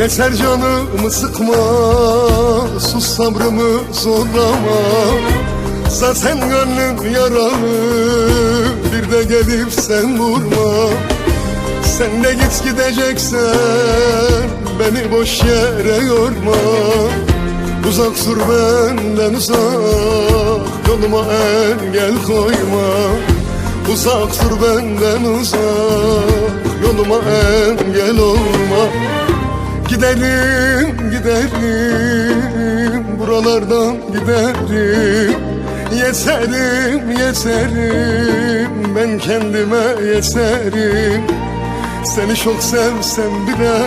Yeter canımı sıkma Sus sabrımı zorlama. Zaten gönlüm yaralı Bir de gelip sen vurma. Sen de git gideceksen Beni boş yere yorma. Uzak dur benden uzak Yoluma engel koyma. Uzak dur benden uzak Yoluma engel olma Gidelim gidelim Buralardan gidelim. Yeterim yeterim Ben kendime yeterim Seni çok sevsem bile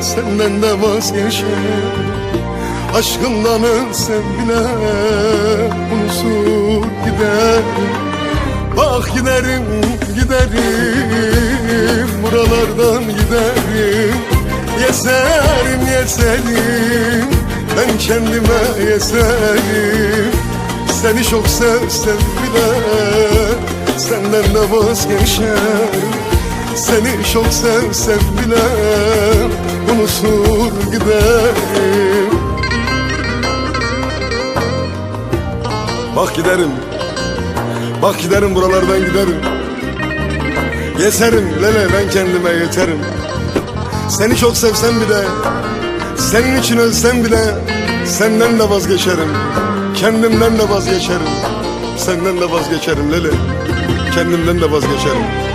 Senden de vazgeçerim Aşkından ölsem bile Unutur giderim. Bak giderim giderim Buralardan giderim Yeserim yeserim Ben kendime yeserim. Seni çok sevsem bile Senden de vazgeçerim Seni çok sevsem bile Unutur giderim. Bak giderim Bak giderim buralardan giderim. Yeterim lele ben kendime yeterim Seni çok sevsem bile Senin için ölsem bile Senden de vazgeçerim. Kendimden de vazgeçerim. Senden de vazgeçerim lele Kendimden de vazgeçerim